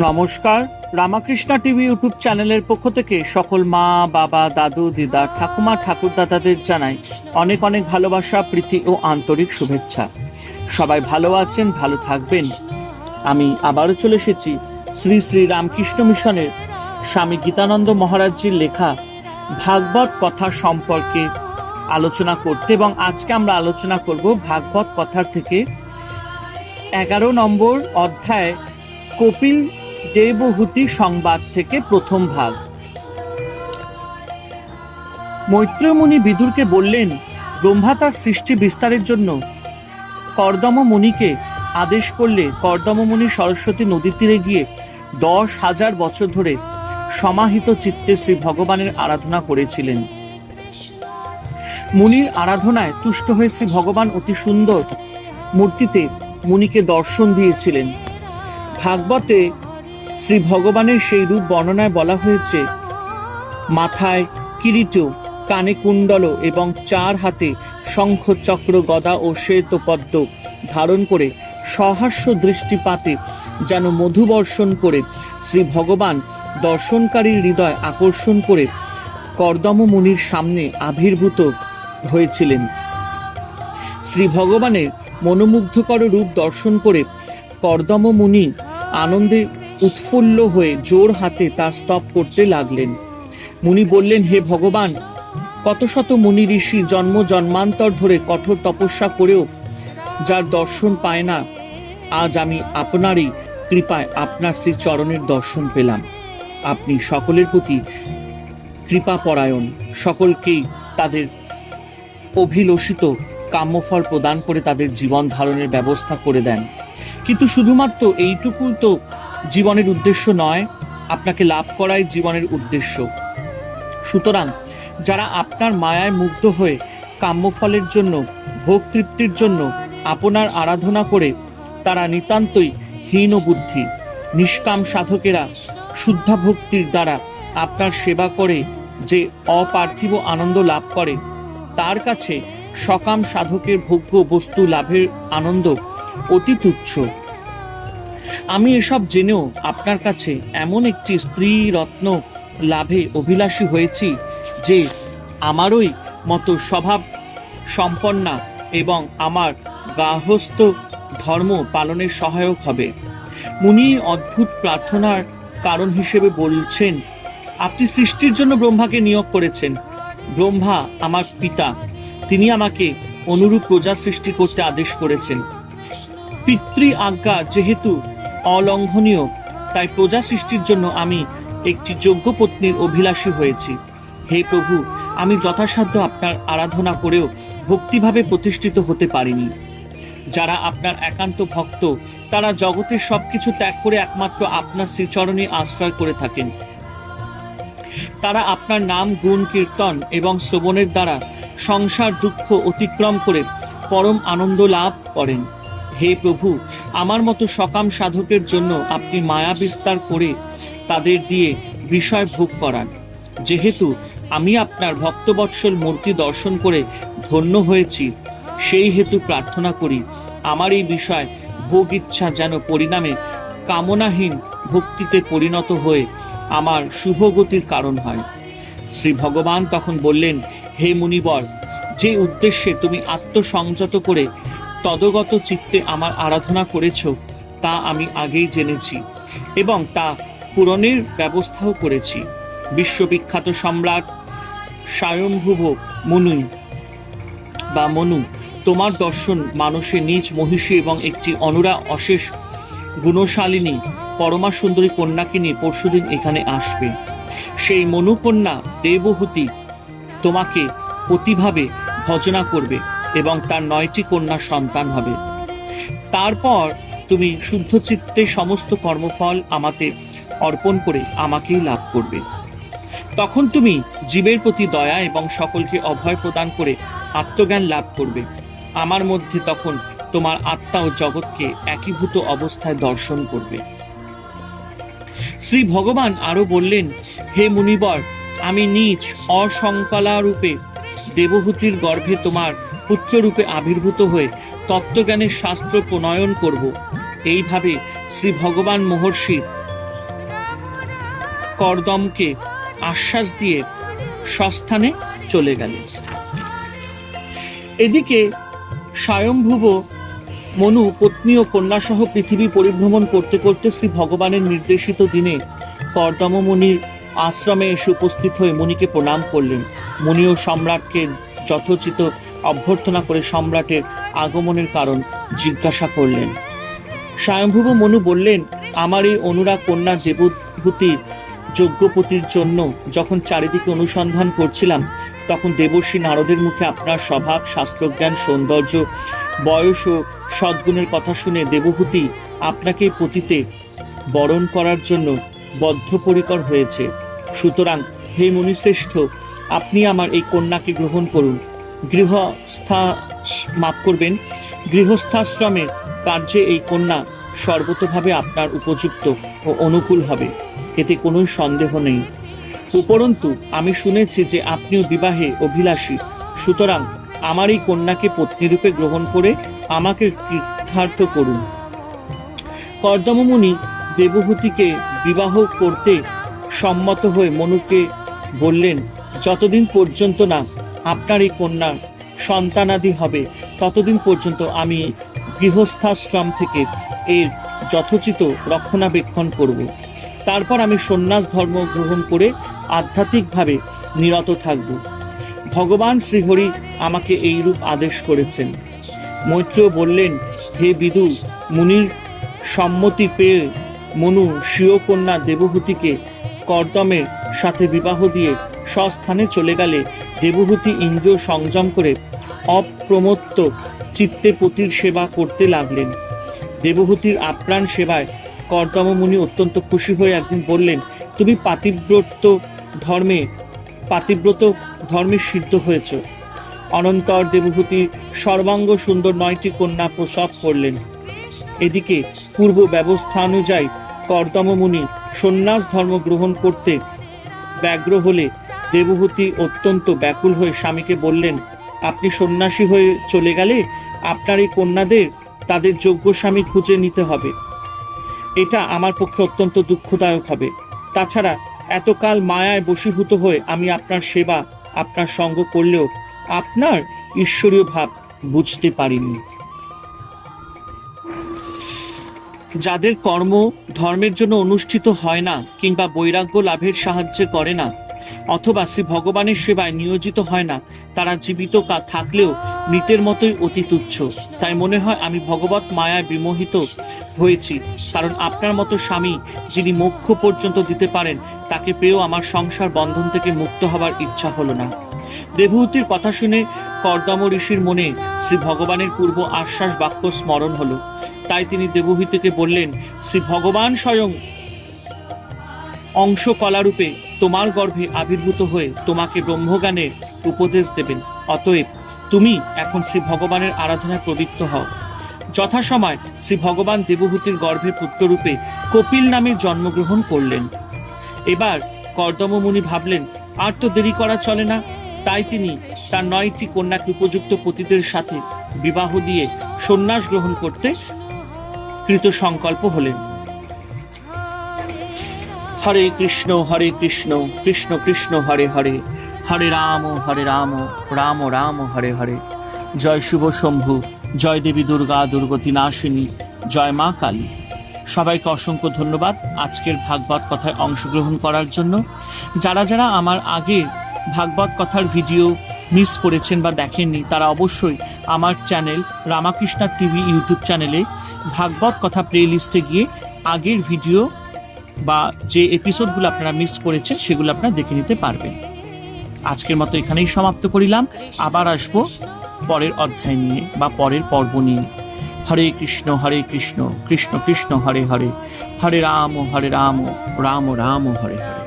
নমস্কার, Ramakrishna TV YouTube চ্যানেলের পক্ষ থেকে সকল মা, বাবা, দাদু, দিদা, ঠাকুমা, ঠাকুরদাদাদের জানাই অনেক অনেক ভালোবাসা, প্রীতি ও আন্তরিক শুভেচ্ছা। সবাই ভালো আছেন, ভালো থাকবেন। আমি আবারও চলে এসেছি শ্রী শ্রী রামকৃষ্ণ মিশনের স্বামী গীতানন্দ মহারাজজির লেখা ভাগবত কথা সম্পর্কে আলোচনা করতে এবং আজকে আমরা আলোচনা করব ভাগবত কথার থেকে। এগারো নম্বর অধ্যায়, কপিল দেবহূতি সংবাদ থেকে প্রথম ভাগ। মৈত্রেয়মুনি বিদুরকে বললেন, ব্রহ্মা তার সৃষ্টি বিস্তারের জন্য কর্দম মুনিকে আদেশ করলে কর্দম মুনি সরস্বতী নদীর তীরে গিয়ে দশ হাজার বছর ধরে সমাহিত চিত্তে শ্রী ভগবানের আরাধনা করেছিলেন। মুনির আরাধনায় তুষ্ট হয়ে শ্রী ভগবান অতি সুন্দর মূর্তিতে মুনিকে দর্শন দিয়েছিলেন। ভাগবতে শ্রী ভগবানের সেই রূপ বর্ণনায় বলা হয়েছে, মাথায় কিরিট, কানে কুণ্ডল এবং চার হাতে শঙ্খ, চক্র, গদা ও শ্বেত পদ্ম ধারণ করে সহাস্য দৃষ্টিপাতে যেন মধুবর্ষণ করে শ্রী ভগবান দর্শনকারীর হৃদয় আকর্ষণ করে কর্দম মুনির সামনে আবির্ভূত হয়েছিলেন। শ্রী ভগবানের মনোমুগ্ধকর রূপ দর্শন করে কর্দম মুনি আনন্দে উৎফুল্ল হয়ে জোর হাতে তার স্তব করতে লাগলেন। মুনি বললেন, হে ভগবান, কত শত মুনি ঋষি জন্ম জন্মান্তর ধরে কঠোর তপস্যা করেও যার দর্শন পায় না, আজ আমি আপনারই কৃপায় আপনার শ্রী চরণের দর্শন পেলাম। আপনি সকলের প্রতি কৃপা পরায়ণ সকলকেই তাদের অভিলষিত কাম্যফল প্রদান করে তাদের জীবন ধারণের ব্যবস্থা করে দেন। কিন্তু শুধুমাত্র এইটুকু তো জীবনের উদ্দেশ্য নয়, আপনাকে লাভ করাই জীবনের উদ্দেশ্য। সুতরাং, যারা আপনার মায়ায় মুগ্ধ হয়ে কাম্যফলের জন্য, ভোগ তৃপ্তির জন্য আপনার আরাধনা করে, তারা নিতান্তই হীন বুদ্ধি, নিষ্কাম সাধকেরা শুদ্ধা ভক্তির দ্বারা আপনার সেবা করে যে অপার্থিব আনন্দ লাভ করে, তার কাছে সকাম সাধকের ভোগ্য বস্তু লাভের আনন্দ অতি তুচ্ছ। আমি এসব জেনেও আপনার কাছে এমন একটি স্ত্রী রত্ন লাভে অভিলাষী হয়েছি যে আমারই মতো স্বভাব সম্পন্না এবং আমার গার্হস্থ ধর্ম পালনের সহায়ক হবে। মুনি অদ্ভুত প্রার্থনার কারণ হিসেবে বলছেন, আপনি সৃষ্টির জন্য ব্রহ্মাকে নিয়োগ করেছেন। ব্রহ্মা আমার পিতা। তিনি আমাকে অনুরূপ প্রজা সৃষ্টি করতে আদেশ করেছেন। পিতৃ আজ্ঞা যেহেতু অলঙ্ঘনীয়। তাই প্রজা সৃষ্টির জন্য আমি একটি যোগ্য পত্নীর অভিলাষী হয়েছি। হে প্রভু, আমি যথাসাধ্য আপনার আরাধনা করেও ভক্তিভাবে প্রতিষ্ঠিত হতে পারিনি। যারা আপনার একান্ত ভক্ত, তারা জগতের সবকিছু ত্যাগ করে একমাত্র আপনার শ্রীচরণে আশ্রয় করে থাকেন। তারা আপনার নাম, গুণ, কীর্তন এবং শ্রবণের দ্বারা সংসার দুঃখ অতিক্রম করে পরম আনন্দ লাভ করেন। হে প্রভু, আমার মতো সকাম সাধকের জন্য আপনি মায়া বিস্তার করে তাদের দিয়ে বিষয় ভোগ করান। যেহেতু আমি আপনার ভক্তবৎসল মূর্তি দর্শন করে ধন্য হয়েছি, সেই হেতু প্রার্থনা করি, আমার এই বিষয় ভোগ ইচ্ছা যেন পরিণামে কামনাহীন ভক্তিতে পরিণত হয়ে আমার শুভগতির কারণ হয়। শ্রী ভগবান তখন বললেন, হে মুনিবর, যে উদ্দেশ্যে তুমি আত্মসংযত করে তদগত চিত্তে আমার আরাধনা করেছ, তা আমি আগেই জেনেছি এবং তা পূরণের ব্যবস্থাও করেছি। বিশ্ববিখ্যাত সম্রাট স্বয়ংভুব মনু বা মনু, তোমার দর্শন মানুষে নিজ মহিষী এবং একটি অনুরা অশেষ গুণশালিনী পরমা সুন্দরী কন্যাকে নিয়ে পরশুদিন এখানে আসবে। সেই মনুকন্যা দেবহূতি তোমাকে প্রতিভাবে ভজনা করবে। এবং তার নয়টি কন্যা সন্তান হবে। তারপর তুমি শুদ্ধ চিত্তে সমস্ত কর্মফল আমাতে অর্পণ করে আমাকেই লাভ করবে। তখন তুমি জীবের প্রতি দয়া এবং সকলকে অভয় প্রদান করে আত্মজ্ঞান লাভ করবে। আমার মধ্যে তখন তোমার আত্মা ও জগৎকে একীভূত অবস্থায় দর্শন করবে। শ্রী ভগবান আরও বললেন, হে মুনিবর, আমি নিজ অসংকলা রূপে দেবহূতির গর্ভে তোমার পুত্ররূপে আবির্ভূত হয়ে তত্ত্বজ্ঞানের শাস্ত্র প্রণয়ন করব। এইভাবে শ্রী ভগবান মহর্ষি করদমকে আশ্বাস দিয়ে সস্থানে চলে গেলেন। এদিকে স্বয়ংভুব মনু, পত্নী ও কন্যাসহ পৃথিবী পরিভ্রমণ করতে করতে শ্রী ভগবানের নির্দেশিত দিনে কর্দম মুনির আশ্রমে এসে উপস্থিত হয়ে মুনিকে প্রণাম করলেন। মুনি ও সম্রাটকে যথোচিত অভ্যর্থনা করে সম্রাটের আগমনের কারণ জিজ্ঞাসা করলেন। স্বয়ংভুব মনু বললেন, আমার এই অনুরাগ কন্যা দেবভূতির যজ্ঞপতির জন্য যখন চারিদিকে অনুসন্ধান করছিলাম, তখন দেবর্ষী নারদের মুখে আপনার স্বভাব, শাস্ত্রজ্ঞান, সৌন্দর্য, বয়স ও সদ্গুণের কথা শুনে দেবভূতি আপনাকে পতিতে বরণ করার জন্য বদ্ধপরিকর হয়েছে। সুতরাং, হে মুনিশ্রেষ্ঠ, আপনি আমার এই কন্যাকে গ্রহণ করুন। গৃহস্থা মাফ করবেন। গৃহস্থাশ্রমের কার্যে এই কন্যা সর্বতভাবে আপনার উপযুক্ত ও অনুকূল হবে, এতে কোনো সন্দেহ নেই। উপরন্তু, আমি শুনেছি যে আপনিও বিবাহে অভিলাষী, সুতরাং আমার এই কন্যাকে পত্নীরূপে গ্রহণ করে আমাকে কৃতার্থ করুন। কর্দমমুনি দেবহূতিকে বিবাহ করতে সম্মত হয়ে মনুকে বললেন, যতদিন পর্যন্ত না আপনার এই কন্যার সন্তানাদি হবে। ততদিন পর্যন্ত আমি গৃহস্থাশ্রম থেকে এর যথোচিত রক্ষণাবেক্ষণ করব। তারপর আমি সন্ন্যাস ধর্ম গ্রহণ করে আধ্যাত্মিকভাবে নিরত থাকব। ভগবান শ্রীহরি আমাকে এই রূপ আদেশ করেছেন। মৈত্রেয় বললেন, হে বিদু, মুনির সম্মতি পেয়ে মনু স্বীয় কন্যা দেবহূতিকে কর্দমের সাথে বিবাহ দিয়ে স্বস্থানে চলে গেলে দেবহূতি ইন্দ্রিয় সংযম করে অপ্রমত্ত চিত্তে পতির সেবা করতে লাগলেন। দেবহূতির আপ্রাণ সেবায় কর্দমমুনি অত্যন্ত খুশি হয়ে একদিন বললেন, তুমি পাতিব্রত ধর্মে পাতিব্রত ধর্মে সিদ্ধ হয়েছ। অনন্তর দেবভূতি সর্বাঙ্গ সুন্দর নয়টি কন্যা প্রসব করলেন। এদিকে পূর্ব ব্যবস্থা অনুযায়ী কর্দমমুনি সন্ন্যাস ধর্ম গ্রহণ করতে ব্যগ্র হলে দেবভূতি অত্যন্ত ব্যাকুল হয়ে স্বামীকে বললেন, আপনি সন্ন্যাসী হয়ে চলে গেলে আপনার এই কন্যাদের, তাদের যোগ্য স্বামী খুঁজে নিতে হবে। এটা আমার পক্ষে অত্যন্ত দুঃখদায়ক হবে। তাছাড়া এতকাল মায়ায় বশীভূত হয়ে আমি আপনার সেবা, আপনার সঙ্গ করলেও আপনার ঈশ্বরীয় ভাব বুঝতে পারিনি। যাদের কর্ম ধর্মের জন্য অনুষ্ঠিত হয় না কিংবা বৈরাগ্য লাভের সাহায্যে করে না অথবা শ্রী ভগবানের সেবায় নিয়োজিত হয় না। তারা জীবিত কা- থাকলেও মৃতের মতোই অতি তুচ্ছ। তাই মনে হয় আমি ভগবত মায়ায় বিমোহিত হয়েছি, কারণ আপনার মতো স্বামী যিনি মোক্ষ পর্যন্ত দিতে পারেন, তাকে পেয়েও আমার সংসার বন্ধন থেকে মুক্ত হবার ইচ্ছা হলো না। দেবহূতির কথা শুনে কর্দম ঋষির মনে শ্রী ভগবানের পূর্ব আশ্বাস বাক্য স্মরণ হলো। তাই তিনি দেবহূতিকে বললেন, শ্রী ভগবান স্বয়ং অংশ কলারূপে তোমার গর্ভে আবির্ভূত হয়ে তোমাকে ব্রহ্মজ্ঞানের উপদেশ দেবেন। অতএব তুমি এখন শ্রী ভগবানের আরাধনায় প্রবৃত্ত হও। যথাসময় শ্রী ভগবান দেবহূতির গর্ভে পুত্ররূপে কপিল নামে জন্মগ্রহণ করলেন। এবার কর্দম মুনি ভাবলেন, আর তো দেরি করা চলে না। তাই তিনি তার নয়টি কন্যাকে উপযুক্ত পতিদের সাথে বিবাহ দিয়ে সন্ন্যাস গ্রহণ করতে কৃত সংকল্প হলেন। হরে কৃষ্ণ হরে কৃষ্ণ কৃষ্ণ কৃষ্ণ, হরে হরে। হরে রাম হরে রাম রাম রাম, হরে হরে। জয় শুভ শম্ভু, জয় দেবী দুর্গা, দুর্গতি নাশিনী, জয় মা কালী। সবাইকে অসংখ্য ধন্যবাদ আজকের ভাগবত কথায় অংশগ্রহণ করার জন্য। যারা যারা আমার আগের ভাগবত কথার ভিডিও মিস করেছেন বা দেখেননি, তারা অবশ্যই আমার চ্যানেল রামাকৃষ্ণা টিভি ইউটিউব চ্যানেলে ভাগবত কথা প্লেলিস্টে গিয়ে আগের ভিডিও বা যে এপিসোডগুলো আপনারা মিস করেছেন, সেগুলো আপনারা দেখে নিতে পারবেন। আজকের মতো এখানেই সমাপ্ত করিলাম। আবার আসব পরের অধ্যায় নিয়ে বা পরের পর্ব নিয়ে। হরে কৃষ্ণ হরে কৃষ্ণ কৃষ্ণ কৃষ্ণ, হরে হরে। হরে রাম হরে রাম রাম রাম, হরে হরে।